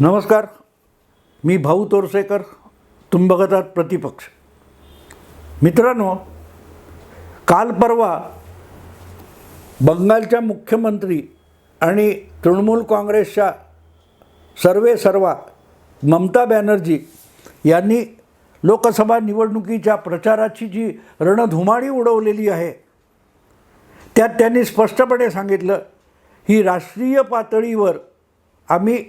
नमस्कार. मी भाऊ तोरसेकर. तुम्ही बघत आहात प्रतिपक्ष. मित्रांनो काल परवा बंगालच्या मुख्यमंत्री आणि तृणमूल काँग्रेसच्या सर्वे सर्वा ममता बॅनर्जी यांनी लोकसभा निवडणुकीच्या प्रचाराची जी रणधुमाळी उडवलेली आहे त्यात त्यांनी स्पष्टपणे सांगितलं ही राष्ट्रीय पातळीवर आम्ही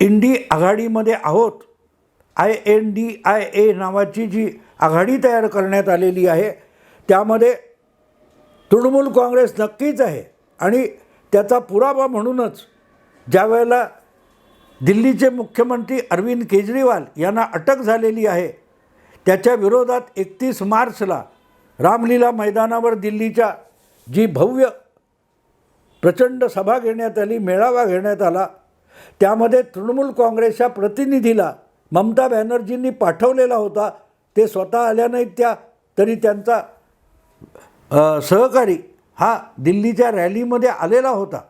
इंडी आघाडीमध्ये आहोत. I N D I A नावाची जी आघाडी तयार करण्यात आलेली आहे त्यामध्ये तृणमूल काँग्रेस नक्कीच आहे आणि त्याचा पुरावा म्हणूनच ज्या वेळेला दिल्लीचे मुख्यमंत्री अरविंद केजरीवाल यांना अटक झालेली आहे त्याच्या विरोधात एकतीस मार्चला रामलीला मैदानावर दिल्लीच्या जी भव्य प्रचंड सभा घेण्यात आली मेळावा घेण्यात आला त्यामध्ये तृणमूल काँग्रेसच्या प्रतिनिधीला ममता बॅनर्जींनी पाठवलेला होता. ते स्वतः आल्या नाहीत त्या तरी त्यांचा सहकारी हा दिल्लीच्या रॅलीमध्ये आलेला होता.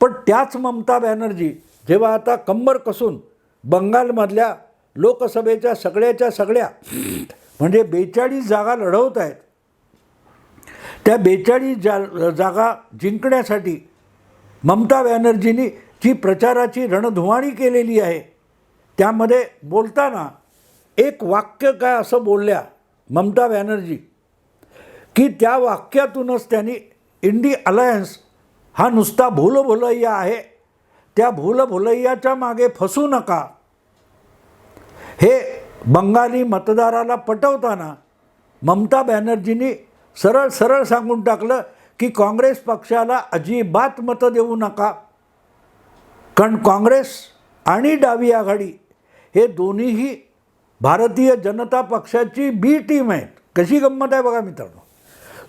पण त्याच ममता बॅनर्जी जेव्हा आता कंबर कसून बंगालमधल्या लोकसभेच्या सगळ्याच्या सगळ्या म्हणजे बेचाळीस जागा लढवत आहेत. त्या बेचाळीस जा जागा जिंकण्यासाठी ममता बॅनर्जींनी जी प्रचाराची रणधुवाणी केलेली आहे त्यामध्ये बोलताना एक वाक्य काय असं बोलल्या ममता बॅनर्जी की त्या वाक्यातूनच त्यांनी इंडी अलायन्स हा नुसता भूलभुलैया आहे त्या भूलभुलैयाच्या मागे फसू नका. हे बंगाली मतदाराला पटवताना ममता बॅनर्जींनी सरळ सरळ सांगून टाकलं की काँग्रेस पक्षाला अजिबात मतं देऊ नका. कारण काँग्रेस आणि डावी आघाडी हे दोन्हीही भारतीय जनता पक्षाची बी टीम आहेत. कशी गंमत आहे बघा मित्रांनो.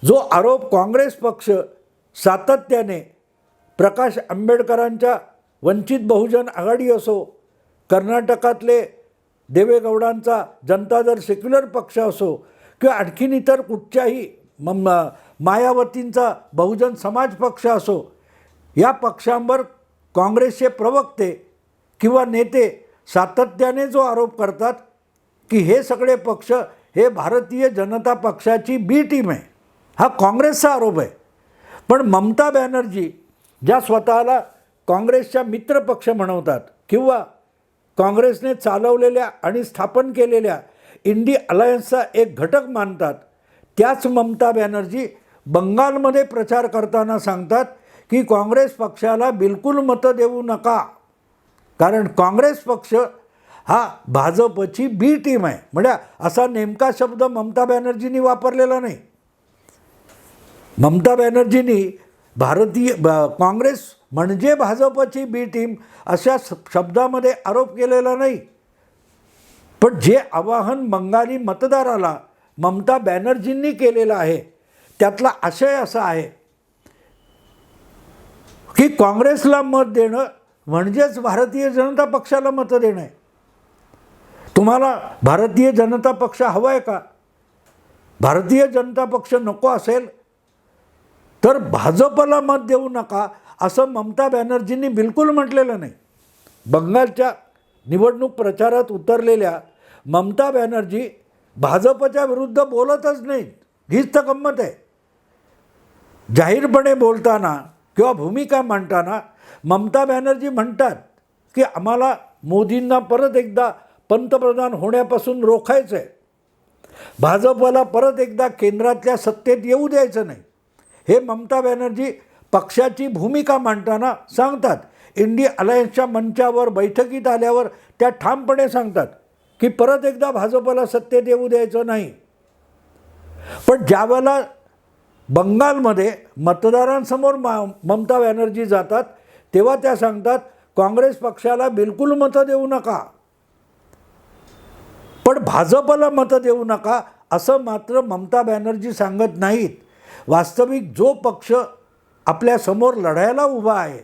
जो आरोप काँग्रेस पक्ष सातत्याने प्रकाश आंबेडकरांच्या वंचित बहुजन आघाडी असो कर्नाटकातले देवेगौडांचा जनता दल सेक्युलर पक्ष असो किंवा आणखीन इतर कुठच्याही मम मायावतींचा बहुजन समाज पक्ष असो या पक्षांवर काँग्रेसचे प्रवक्ते किंवा नेते सातत्याने जो आरोप करतात की हे सगळे पक्ष हे भारतीय जनता पक्षाची बी टीम आहे हा काँग्रेसचा आरोप आहे. पण ममता बॅनर्जी ज्या स्वतःला काँग्रेसच्या मित्रपक्ष म्हणवतात किंवा काँग्रेसने चालवलेल्या आणि स्थापन केलेल्या इंडी अलायन्सचा एक घटक मानतात त्याच ममता बॅनर्जी बंगालमध्ये प्रचार करताना सांगतात की काँग्रेस पक्षाला बिलकुल मतं देऊ नका. कारण काँग्रेस पक्ष हा भाजपची बी टीम आहे. म्हणजे असा नेमका शब्द ममता बॅनर्जींनी वापरलेला नाही. ममता बॅनर्जींनी भारतीय ब- काँग्रेस म्हणजे भाजपची बी टीम अशा शब्दामध्ये आरोप केलेला नाही. पण जे आवाहन बंगाली मतदाराला ममता बॅनर्जींनी केलेलं आहे त्यातला आशय असा आहे की काँग्रेसला मत देणं म्हणजेच भारतीय जनता पक्षाला मतं देणं आहे. तुम्हाला भारतीय जनता पक्ष हवा आहे का? भारतीय जनता पक्ष नको असेल तर भाजपला मत देऊ नका असं ममता बॅनर्जींनी बिलकुल म्हटलेलं नाही. बंगालच्या निवडणूक प्रचारात उतरलेल्या ममता बॅनर्जी भाजपच्या विरुद्ध बोलतच नाहीत. हीच तर गंमत आहे. जाहीरपणे बोलताना किंवा भूमिका मांडताना ममता बॅनर्जी म्हणतात की आम्हाला मोदींना परत एकदा पंतप्रधान होण्यापासून रोखायचं आहे भाजपला परत एकदा केंद्रातल्या सत्तेत येऊ द्यायचं नाही. हे ममता बॅनर्जी पक्षाची भूमिका मांडताना सांगतात. इंडी अलायन्सच्या मंचावर बैठकीत आल्यावर त्या ठामपणे सांगतात की परत एकदा भाजपला सत्तेत येऊ द्यायचं नाही. पण ज्यावेळेला बंगालमध्ये मतदारांसमोर मा ममता बॅनर्जी जातात तेव्हा त्या सांगतात काँग्रेस पक्षाला बिलकुल मतं देऊ नका. पण भाजपला मतं देऊ नका असं मात्र ममता बॅनर्जी सांगत नाहीत. वास्तविक जो पक्ष आपल्यासमोर लढायला उभा आहे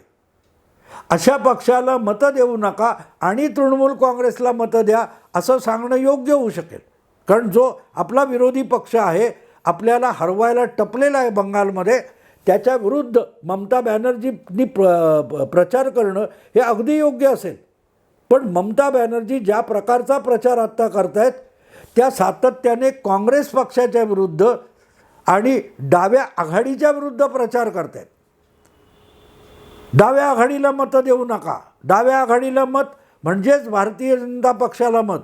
अशा पक्षाला मतं देऊ नका आणि तृणमूल काँग्रेसला मतं द्या असं सांगणं योग्य होऊ शकेल. कारण जो आपला विरोधी पक्ष आहे आपल्याला हरवायला टपलेला आहे बंगालमध्ये त्याच्या विरुद्ध ममता बॅनर्जीनी प्र प्रचार करणं हे अगदी योग्य असेल. पण ममता बॅनर्जी ज्या प्रकारचा प्रचार आत्ता करतायत त्या सातत्याने काँग्रेस पक्षाच्या विरुद्ध आणि डाव्या आघाडीच्या विरुद्ध प्रचार करतायत. डाव्या आघाडीला मतं देऊ नका. डाव्या आघाडीला मत म्हणजेच भारतीय जनता पक्षाला मत.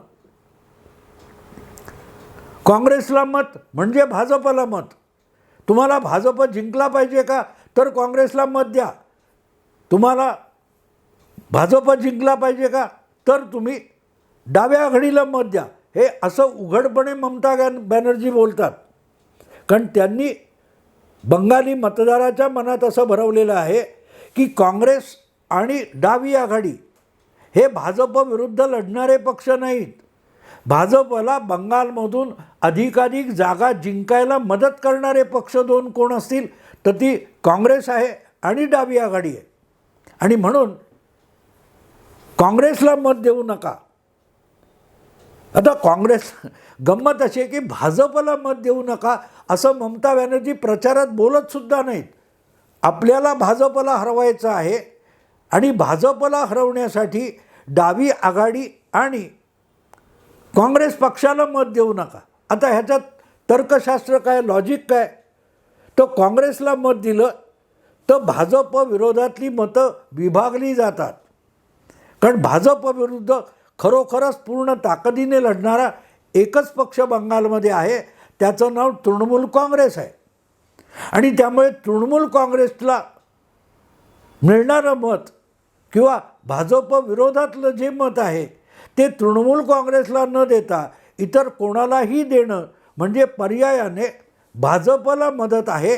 काँग्रेसला मत म्हणजे भाजपला मत. तुम्हाला भाजप जिंकला पाहिजे का? तर काँग्रेसला मत द्या. तुम्हाला भाजप जिंकला पाहिजे का? तर तुम्ही डाव्या आघाडीला मत द्या. हे असं उघडपणे ममता गॅन बॅनर्जी बोलतात. कारण त्यांनी बंगाली मतदाराच्या मनात असं भरवलेलं आहे की काँग्रेस आणि डावी आघाडी हे भाजप विरुद्ध लढणारे पक्ष नाहीत. भाजपला बंगालमधून अधिकाधिक जागा जिंकायला मदत करणारे पक्ष दोन कोण असतील तर ती काँग्रेस आहे आणि डावी आघाडी आहे. आणि म्हणून काँग्रेसला मत देऊ नका. आता काँग्रेस गंमत अशी आहे की भाजपला मत देऊ नका असं ममता बॅनर्जी प्रचारात बोलतसुद्धा नाहीत. आपल्याला भाजपला हरवायचं आहे आणि भाजपला हरवण्यासाठी डावी आघाडी आणि काँग्रेस पक्षाला मत देऊ नका. आता ह्याच्यात तर्कशास्त्र काय लॉजिक काय? तर काँग्रेसला मत दिलं तर भाजप विरोधातली मतं विभागली जातात. कारण भाजप विरुद्ध खरोखरच पूर्ण ताकदीने लढणारा एकच पक्ष बंगालमध्ये आहे त्याचं नाव तृणमूल काँग्रेस आहे. आणि त्यामुळे तृणमूल काँग्रेसला मिळणारं मत किंवा भाजप विरोधातलं जे मत आहे ते तृणमूल काँग्रेसला न देता इतर कोणालाही देणं म्हणजे पर्यायाने भाजपला मदत आहे.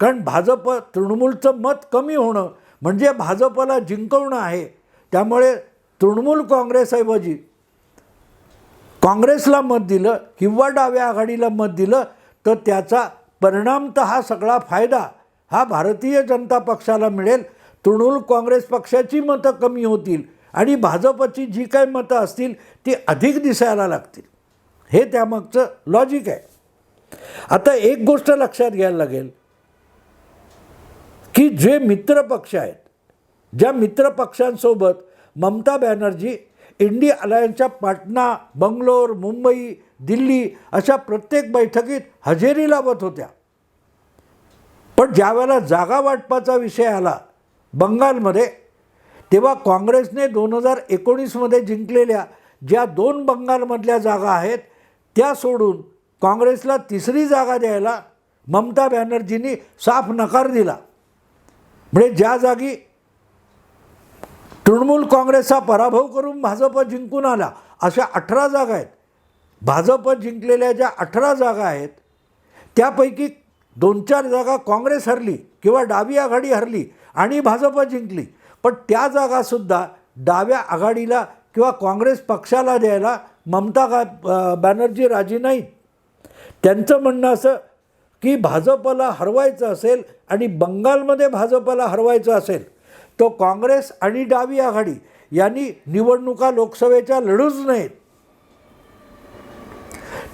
कारण भाजप तृणमूलचं मत कमी होणं म्हणजे भाजपला जिंकवणं आहे. त्यामुळे तृणमूल काँग्रेसऐवजी काँग्रेसला मत दिलं किंवा डाव्या आघाडीला मत दिलं तर त्याचा परिणामत हा सगळा फायदा हा भारतीय जनता पक्षाला मिळेल. तृणमूल काँग्रेस पक्षाची मतं कमी होतील. आणि भाजपची जी काही मतं असतील ती अधिक दिसायला लागतील. हे त्यामागचं लॉजिक आहे. आता एक गोष्ट लक्षात घ्यायला लागेल की जे मित्र पक्ष आहेत ज्या मित्र पक्षांसोबत ममता बॅनर्जी इंडी अलायन्सच्या पाटणा बंगलोर मुंबई दिल्ली अशा प्रत्येक बैठकीत हजेरी लावत होत्या. पण ज्यावेळेला जागा वाटपाचा विषय आला बंगालमध्ये तेव्हा काँग्रेसने दोन हजार एकोणीसमध्ये जिंकलेल्या ज्या दोन बंगालमधल्या जागा आहेत त्या सोडून काँग्रेसला तिसरी जागा द्यायला ममता बॅनर्जींनी साफ नकार दिला. म्हणजे ज्या जागी तृणमूल काँग्रेसचा पराभव करून भाजप जिंकून आला अशा अठरा जागा आहेत. भाजप जिंकलेल्या ज्या अठरा जागा आहेत त्यापैकी दोन चार जागा काँग्रेस हरली किंवा डावी आघाडी हरली आणि भाजप जिंकली. पण त्या जागासुद्धा डाव्या आघाडीला किंवा काँग्रेस पक्षाला द्यायला ममता का बॅनर्जी राजी नाहीत. त्यांचं म्हणणं असं की भाजपला हरवायचं असेल आणि बंगालमध्ये भाजपला हरवायचं असेल तो काँग्रेस आणि डावी आघाडी यांनी निवडणुका लोकसभेच्या लढूच नाहीत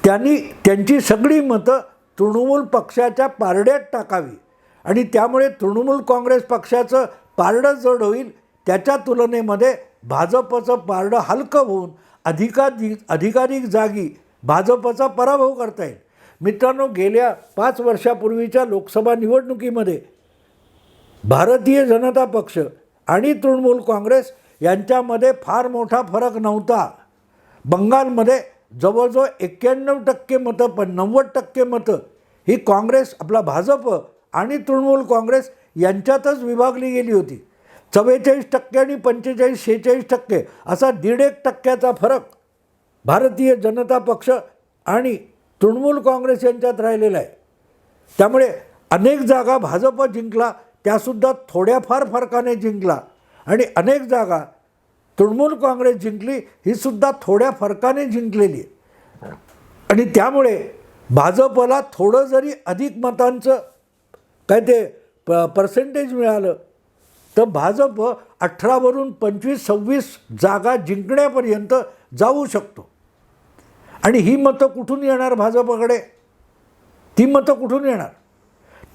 त्यांनी त्यांची सगळी मतं तृणमूल पक्षाच्या पारड्यात टाकावी आणि त्यामुळे तृणमूल काँग्रेस पक्षाचं पारडं जड होईल त्याच्या तुलनेमध्ये भाजपचं पारडं हलकं होऊन अधिकाधिक अधिकाधिक जागी भाजपचा पराभव करता येईल. मित्रांनो गेल्या पाच वर्षापूर्वीच्या लोकसभा निवडणुकीमध्ये भारतीय जनता पक्ष आणि तृणमूल काँग्रेस यांच्यामध्ये फार मोठा फरक नव्हता. बंगालमध्ये जवळजवळ एक्क्याण्णव टक्के मतं पण नव्वद टक्के मतं ही काँग्रेस आपला भाजप आणि तृणमूल काँग्रेस यांच्यातच विभागली गेली होती. चव्वेचाळीस टक्के आणि पंचेचाळीस शेहेचाळीस टक्के असा दीड एक टक्क्याचा फरक भारतीय जनता पक्ष आणि तृणमूल काँग्रेस यांच्यात राहिलेला आहे. त्यामुळे अनेक जागा भाजप जिंकला त्यासुद्धा थोड्याफार फरकाने जिंकला आणि अनेक जागा तृणमूल काँग्रेस जिंकली ही सुद्धा थोड्या फरकाने जिंकलेली आहे. आणि त्यामुळे भाजपला थोडं जरी अधिक मतांचं काय ते प पर्सेंटेज मिळालं. तर भाजप अठरावरून पंचवीस सव्वीस जागा जिंकण्यापर्यंत जाऊ शकतो. आणि ही मतं कुठून येणार भाजपकडे? ती मतं कुठून येणार?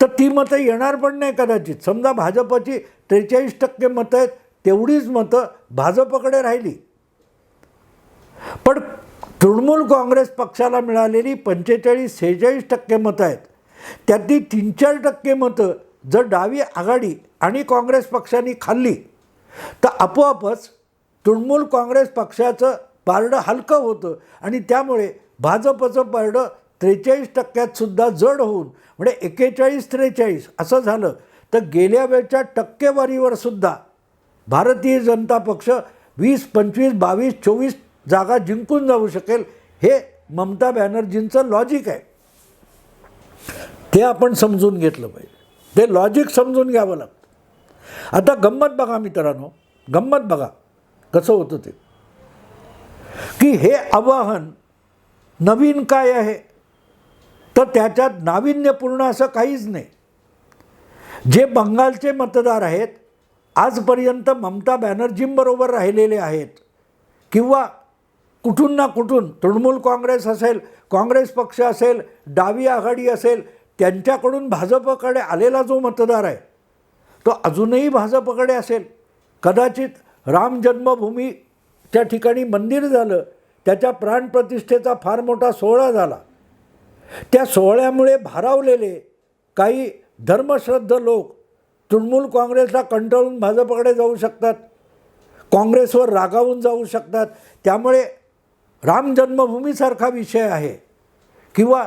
तर ती मतं येणार पण नाही कदाचित. समजा भाजपची त्रेचाळीस टक्के मतं आहेत तेवढीच मतं भाजपकडे राहिली. पण तृणमूल काँग्रेस पक्षाला मिळालेली पंचेचाळीस सेहेचाळीस टक्के मतं आहेत. त्यातली तीन चार टक्के मतं जर डावी आघाडी आणि काँग्रेस पक्षाने खाल्ली तर आपोआपच तृणमूल काँग्रेस पक्षाचं पारडं हलकं होतं आणि त्यामुळे भाजपचं पारडं त्रेचाळीस टक्क्यातसुद्धा जड होऊन म्हणजे एकेचाळीस त्रेचाळीस असं झालं तर गेल्या वेळच्या टक्केवारीवर सुद्धा भारतीय जनता पक्ष वीस पंचवीस बावीस चोवीस जागा जिंकून जाऊ शकेल हे ममता बॅनर्जींचं लॉजिक आहे. ते आपण समजून घेतलं पाहिजे. ते लॉजिक समजून घ्यावं लागतं. आता गंमत बघा मित्रांनो. गंमत बघा. कसं होतं ते? की हे आवाहन नवीन काय आहे? तर त्याच्यात नाविन्यपूर्ण असं काहीच नाही. जे बंगालचे मतदार आहेत आजपर्यंत ममता बॅनर्जींबरोबर राहिलेले आहेत किंवा कुठून ना कुठून तृणमूल काँग्रेस असेल काँग्रेस पक्ष असेल डावी आघाडी असेल त्यांच्याकडून भाजपकडे आलेला जो मतदार आहे तो अजूनही भाजपकडे असेल. कदाचित राम जन्मभूमीच्या ठिकाणी मंदिर झालं त्याच्या प्राणप्रतिष्ठेचा फार मोठा सोहळा झाला. त्या सोहळ्यामुळे भारावलेले काही धर्मश्रद्ध लोक तृणमूल काँग्रेसला कंटाळून भाजपकडे जाऊ शकतात काँग्रेसवर रागावून जाऊ शकतात. त्यामुळे राम जन्मभूमीसारखा विषय आहे. किंवा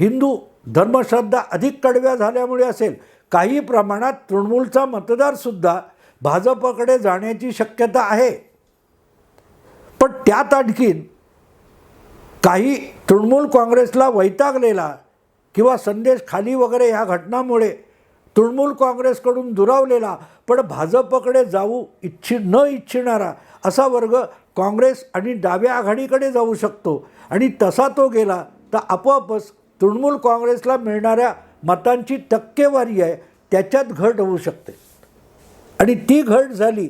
हिंदू धर्मश्रद्धा अधिक कडव्या झाल्यामुळे असेल. काही प्रमाणात तृणमूलचा मतदारसुद्धा भाजपकडे जाण्याची शक्यता आहे. पण त्यात आणखीन काही तृणमूल काँग्रेसला वैतागलेला किंवा संदेश खाली वगैरे ह्या घटनामुळे तृणमूल काँग्रेसकडून दुरावलेला पण भाजपकडे जाऊ इच्छि न इच्छिणारा असा वर्ग काँग्रेस आणि डाव्या आघाडीकडे जाऊ शकतो. आणि तसा तो गेला तर आपोआपच तृणमूल काँग्रेसला मिळणाऱ्या मतांची टक्केवारी आहे त्याच्यात घट होऊ शकते. आणि ती घट झाली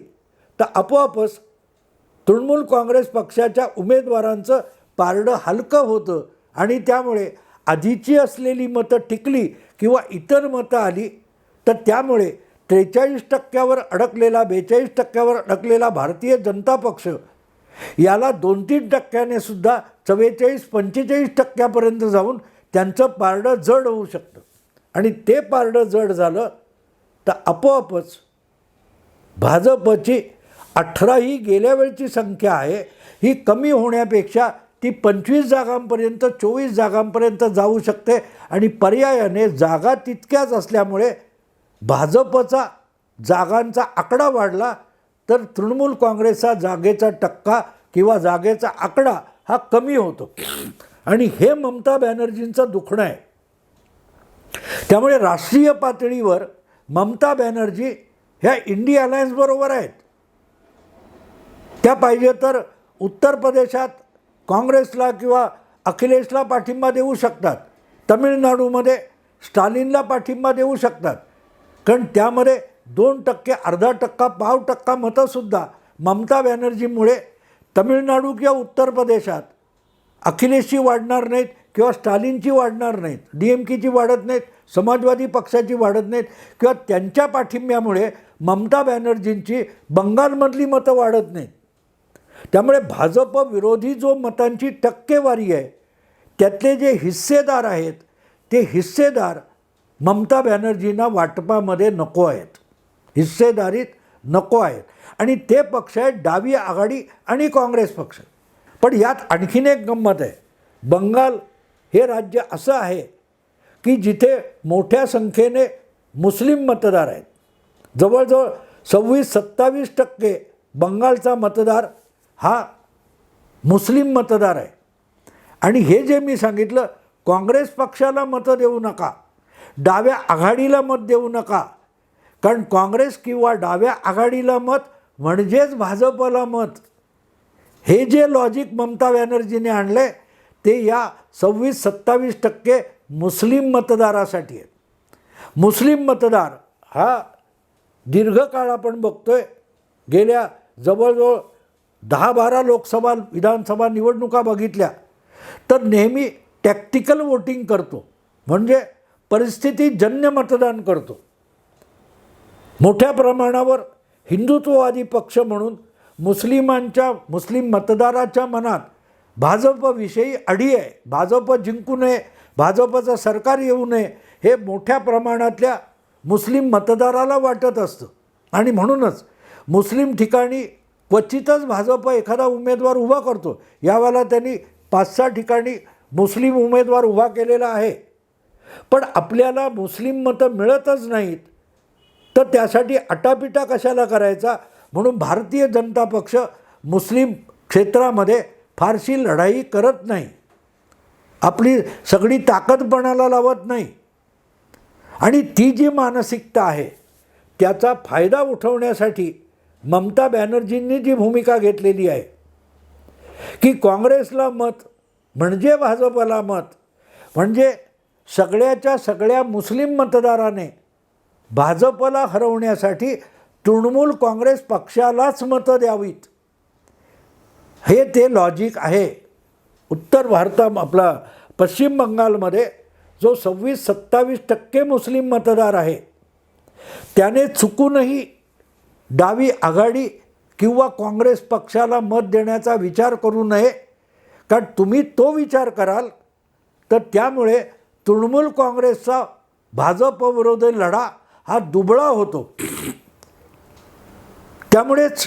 तर आपोआपच तृणमूल काँग्रेस पक्षाच्या उमेदवारांचं पारडं हलकं होतं आणि त्यामुळे आधीची असलेली मतं टिकली किंवा इतर मतं आली तर त्यामुळे त्रेचाळीस टक्क्यावर अडकलेला बेचाळीस टक्क्यावर अडकलेला भारतीय जनता पक्ष याला दोन तीन टक्क्याने सुद्धा चव्वेचाळीस पंचेचाळीस टक्क्यापर्यंत जाऊन त्यांचं पारडं जड होऊ शकतं. आणि ते पारडं जड झालं तर आपोआपच भाजपची अठरा ही गेल्या वेळची संख्या आहे ही कमी होण्यापेक्षा ती पंचवीस जागांपर्यंत चोवीस जागांपर्यंत जाऊ शकते. आणि पर्यायाने जागा तितक्याच असल्यामुळे भाजपचा जागांचा आकडा वाढला तर तृणमूल काँग्रेसचा जागेचा टक्का किंवा जागेचा आकडा हा कमी होतो. आणि हे ममता बॅनर्जींचं दुखणं आहे. त्यामुळे राष्ट्रीय पातळीवर ममता बॅनर्जी ह्या इंडिया अलायन्सबरोबर आहेत. त्या पाहिजे तर उत्तर प्रदेशात काँग्रेसला किंवा अखिलेशला पाठिंबा देऊ शकतात. तमिळनाडूमध्ये स्टालिनला पाठिंबा देऊ शकतात. कारण त्यामध्ये दोन टक्के अर्धा टक्का पाव टक्का मतंसुद्धा ममता बॅनर्जीमुळे तमिळनाडू किंवा उत्तर प्रदेशात अखिलेशची वाढणार नाहीत किंवा स्टालिनची वाढणार नाहीत डी एम केची वाढत नाहीत समाजवादी पक्षाची वाढत नाहीत किंवा त्यांच्या पाठिंब्यामुळे ममता बॅनर्जींची बंगालमधली मतं वाढत नाहीत. त्यामुळे भाजप विरोधी जो मतांची टक्केवारी आहे त्यातले जे हिस्सेदार आहेत ते हिस्सेदार ममता बॅनर्जींना वाटपामध्ये नको आहेत. हिस्सेदारीत नको आहेत. आणि ते पक्ष आहेत डावी आघाडी आणि काँग्रेस पक्ष. पण यात आणखीन एक गंमत आहे. बंगाल हे राज्य असं आहे की जिथे मोठ्या संख्येने मुस्लिम मतदार आहेत. जवळजवळ सव्वीस सत्तावीस टक्के बंगालचा मतदार हा मुस्लिम मतदार आहे. आणि हे जे मी सांगितलं काँग्रेस पक्षाला मतं देऊ नका डाव्या आघाडीला मत देऊ नका कारण काँग्रेस किंवा डाव्या आघाडीला मत म्हणजेच भाजपला मत. हे जे लॉजिक ममता बॅनर्जीने आणले ते या सव्वीस सत्तावीस टक्के मुस्लिम मतदारासाठी आहेत. मुस्लिम मतदार हा दीर्घकाळ आपण बघतोय. गेल्या जवळजवळ दहा बारा लोकसभा विधानसभा निवडणुका बघितल्या तर नेहमी टॅक्टिकल वोटिंग करतो. म्हणजे परिस्थितीजन्य मतदान करतो. मोठ्या प्रमाणावर हिंदुत्ववादी पक्ष म्हणून मुस्लिमांच्या मुस्लिम मतदाराच्या मनात भाजपविषयी अडी आहे. भाजप जिंकू नये भाजपचं सरकार येऊ नये हे मोठ्या प्रमाणातल्या मुस्लिम मतदाराला वाटत असतं. आणि म्हणूनच मुस्लिम ठिकाणी क्वचितच भाजप एखादा उमेदवार उभा करतो. यावेळेला त्यांनी पाच सहा ठिकाणी मुस्लिम उमेदवार उभा केलेला आहे. पण आपल्याला मुस्लिम मतं मिळतच नाहीत. तर त्यासाठी अटापिटा कशाला करायचा? म्हणून भारतीय जनता पक्ष मुस्लिम क्षेत्रामध्ये फारशी लढाई करत नाही. आपली सगळी ताकदपणाला लावत नाही. आणि ती जी मानसिकता आहे त्याचा फायदा उठवण्यासाठी ममता बॅनर्जींनी जी भूमिका घेतलेली आहे की काँग्रेसला मत म्हणजे भाजपला मत म्हणजे सगळ्याच्या सगळ्या मुस्लिम मतदाराने भाजपला हरवण्यासाठी तृणमूल काँग्रेस पक्षालाच मतं द्यावीत. हे ते लॉजिक आहे. उत्तर भारता आपला पश्चिम बंगालमध्ये जो सव्वीस सत्तावीस टक्के मुस्लिम मतदार आहे त्याने चुकूनही डावी आघाडी किंवा काँग्रेस पक्षाला मत देण्याचा विचार करू नये. कारण तुम्ही तो विचार कराल तर त्यामुळे तृणमूल काँग्रेसचा भाजपविरोधी लढा हा दुबळा होतो. त्यामुळेच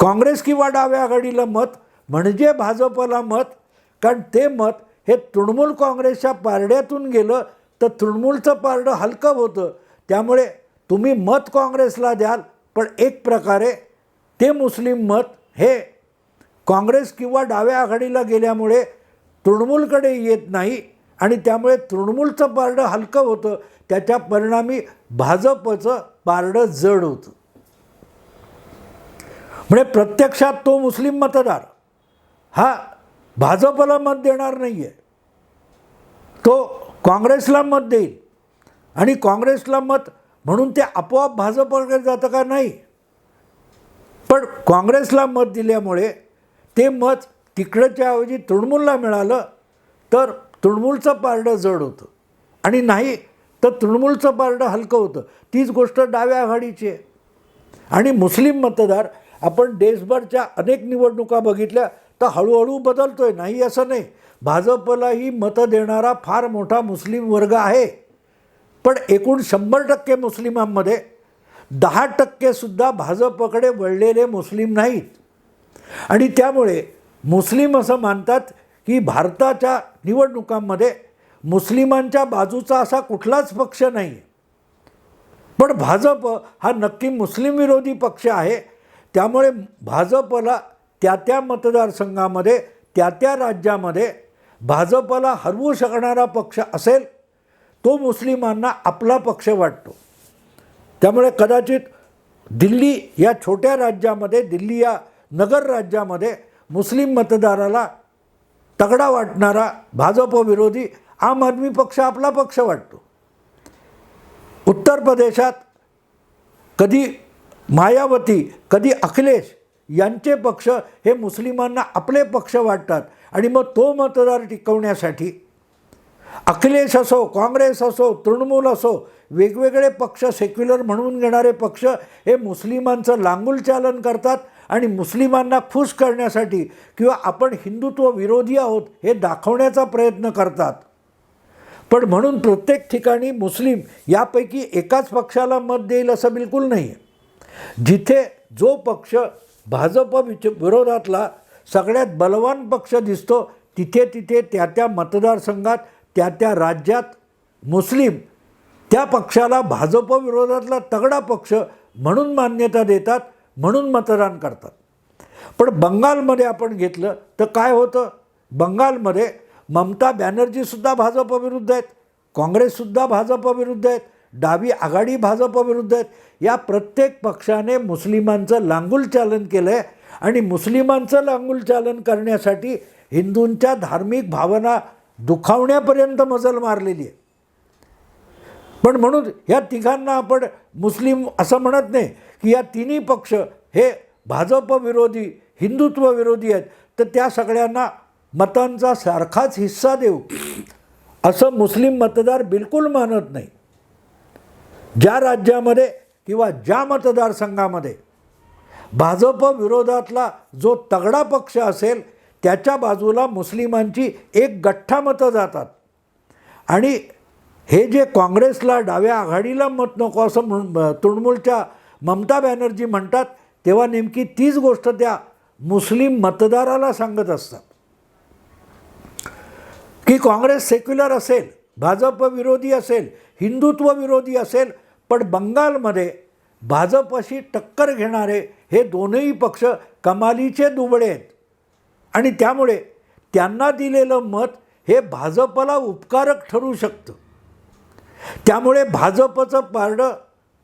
काँग्रेस किंवा डाव्या आघाडीला मत म्हणजे भाजपला मत कारण ते मत हे तृणमूल काँग्रेसच्या पारड्यातून गेलं तर तृणमूलचं पारडं हलकं होतं. त्यामुळे तुम्ही मत काँग्रेसला द्याल पण एक प्रकारे ते मुस्लिम मत हे काँग्रेस किंवा डाव्या आघाडीला गेल्यामुळे तृणमूलकडे येत नाही आणि त्यामुळे तृणमूलचं पारडं हलकं होतं. त्याच्या परिणामी भाजपचं पारडं जड होतं. म्हणजे प्रत्यक्षात तो मुस्लिम मतदार हा भाजपला मत देणार नाही आहे तो काँग्रेसला मत देईल. आणि काँग्रेसला मत म्हणून ते आपोआप भाजपकडे जातं का नाही? पण काँग्रेसला मत दिल्यामुळे ते मत तिकडच्या ऐवजी तृणमूलला मिळालं तर तृणमूलचं पारडं जड होतं. आणि नाही तर तृणमूलचं पारडं हलकं होतं. तीच गोष्ट डाव्या आघाडीची आहे. आणि मुस्लिम मतदार आपण देशभरच्या अनेक निवडणुका बघितल्या तर हळूहळू बदलतो आहे नाही असं नाही. भाजपलाही मतं देणारा फार मोठा मुस्लिम वर्ग आहे. पण एकूण शंभर टक्के मुस्लिमांमध्ये दहा टक्केसुद्धा भाजपकडे वळलेले मुस्लिम नाहीत. आणि त्यामुळे मुस्लिम असं मानतात की भारताच्या निवडणुकांमध्ये मुस्लिमांच्या बाजूचा असा कुठलाच पक्ष नाही. पण भाजप हा नक्की मुस्लिम विरोधी पक्ष आहे त्यामुळे भाजपला त्या त्या मतदारसंघामध्ये त्या त्या राज्यामध्ये भाजपला हरवू शकणारा पक्ष असेल तो मुस्लिमांना आपला पक्ष वाटतो. त्यामुळे कदाचित दिल्ली या छोट्या राज्यामध्ये दिल्ली या नगर राज्यामध्ये मुस्लिम मतदाराला तगडा वाटणारा भाजपविरोधी आम आदमी पक्ष आपला पक्ष वाटतो. उत्तर प्रदेशात कधी मायावती कधी अखिलेश यांचे पक्ष हे मुस्लिमांना आपले पक्ष वाटतात आणि मग तो मतदार टिकवण्यासाठी. अखिलेश असो काँग्रेस असो तृणमूल असो वेगवेगळे पक्ष सेक्युलर म्हणून घेणारे पक्ष हे मुस्लिमांचं लांगुल चालन करतात आणि मुस्लिमांना खुश करण्यासाठी किंवा आपण हिंदुत्व विरोधी आहोत हे दाखवण्याचा प्रयत्न करतात. पण म्हणून प्रत्येक ठिकाणी मुस्लिम यापैकी एकाच पक्षाला मत देईल असं बिलकुल नाही आहे जिथे जो पक्ष भाजप विच विरोधातला सगळ्यात बलवान पक्ष दिसतो तिथे तिथे त्या त्या मतदारसंघात त्या त्या राज्यात मुस्लिम त्या पक्षाला भाजप विरोधातला तगडा पक्ष म्हणून मान्यता देतात म्हणून मतदान करतात. पण बंगालमध्ये आपण घेतलं तर काय होतं? बंगालमध्ये ममता बॅनर्जीसुद्धा भाजप विरुद्ध आहेत काँग्रेससुद्धा भाजप विरुद्ध आहेत डावी आघाडी भाजपविरुद्ध आहेत. या प्रत्येक पक्षाने मुस्लिमांचं लांगुल चालन केलं आहे आणि मुस्लिमांचं लांगुल चालन करण्यासाठी हिंदूंच्या धार्मिक भावना दुखावण्यापर्यंत मजल मारलेली आहे. पण म्हणून या तिघांना आपण मुस्लिम असं म्हणत नाही की या तिन्ही पक्ष हे भाजपविरोधी हिंदुत्वविरोधी आहेत. तर त्या सगळ्यांना मतांचा सारखाच हिस्सा देऊ. असं मुस्लिम मतदार बिलकुल मानत नाही. ज्या राज्यामध्ये किंवा ज्या मतदारसंघामध्ये भाजप विरोधातला जो तगडा पक्ष असेल त्याच्या बाजूला मुस्लिमांची एक गठ्ठा मतं जातात. आणि हे जे काँग्रेसला डाव्या आघाडीला मत नको असं म्हणून तृणमूलच्या ममता बॅनर्जी म्हणतात तेव्हा नेमकी तीच गोष्ट त्या मुस्लिम मतदाराला सांगत असतात. की काँग्रेस सेक्युलर असेल भाजप विरोधी असेल हिंदुत्वविरोधी असेल पण बंगालमध्ये भाजपशी टक्कर घेणारे हे दोनही पक्ष कमालीचे दुबळे आहेत. आणि त्यामुळे त्यांना दिलेलं मत हे भाजपला उपकारक ठरू शकतं. त्यामुळे भाजपचं पारडं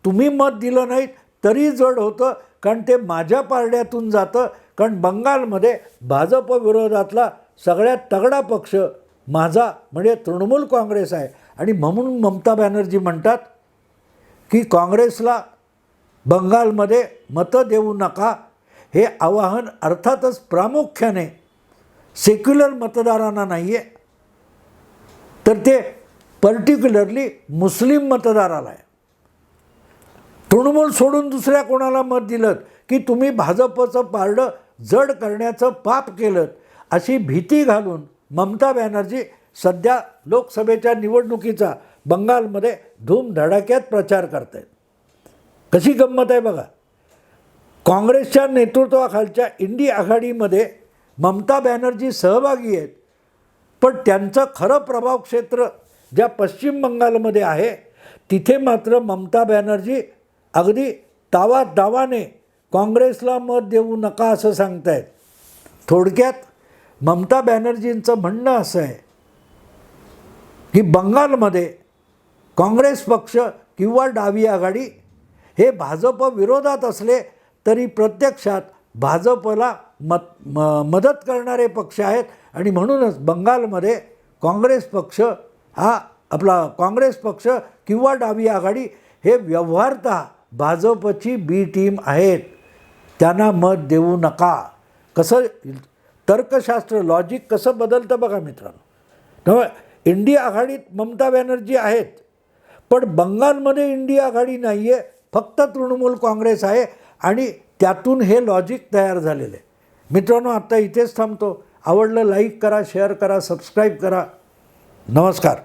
तुम्ही मत दिलं नाहीत तरी जड होतं कारण ते माझ्या पारड्यातून जातं कारण बंगालमध्ये भाजप विरोधातला सगळ्यात तगडा पक्ष माझा म्हणजे तृणमूल काँग्रेस आहे. आणि म्हणून ममता बॅनर्जी म्हणतात की काँग्रेसला बंगालमध्ये मतं देऊ नका. हे आवाहन अर्थातच प्रामुख्याने सेक्युलर मतदारांना नाही आहे तर ते पर्टिक्युलरली मुस्लिम मतदाराला आहे. तृणमूल सोडून दुसऱ्या कोणाला मत दिलं की तुम्ही भाजपचं पारडं जड करण्याचं पाप केलं अशी भीती घालून ममता बॅनर्जी सध्या लोकसभेच्या निवडणुकीचा बंगालमध्ये धूमधडाक्यात प्रचार करत आहेत कशी गंमत आहे बघा. काँग्रेसच्या नेतृत्वाखालच्या इंडी आघाडीमध्ये ममता बॅनर्जी सहभागी आहेत. पण त्यांचं खरं प्रभाव क्षेत्र ज्या पश्चिम बंगालमध्ये आहे तिथे मात्र ममता बॅनर्जी अगदी तावा दावाने काँग्रेसला मत देऊ नका असं सांगतायत. थोडक्यात ममता बॅनर्जींचं म्हणणं असं आहे की बंगालमध्ये काँग्रेस पक्ष किंवा डावी आघाडी हे भाजप विरोधात असले तरी प्रत्यक्षात भाजपला मत म मदत करणारे पक्ष आहेत. आणि म्हणूनच बंगालमध्ये काँग्रेस पक्ष हा आपला काँग्रेस पक्ष किंवा डावी आघाडी हे व्यवहारत भाजपची बी टीम आहेत. त्यांना मत देऊ नका. कसं तर्कशास्त्र लॉजिक कसं बदलतं बघा मित्रांनो. त्यामुळे इंडिया आघाडीत ममता बॅनर्जी आहेत. पण बंगालमध्ये इंडिया आघाडी नाही आहे फक्त तृणमूल काँग्रेस आहे आणि त्यातून हे लॉजिक तयार झालेलं आहे. मित्रांनो आत्ता इथेच थांबतो. आवडलं लाईक करा शेअर करा सबस्क्राईब करा. नमस्कार.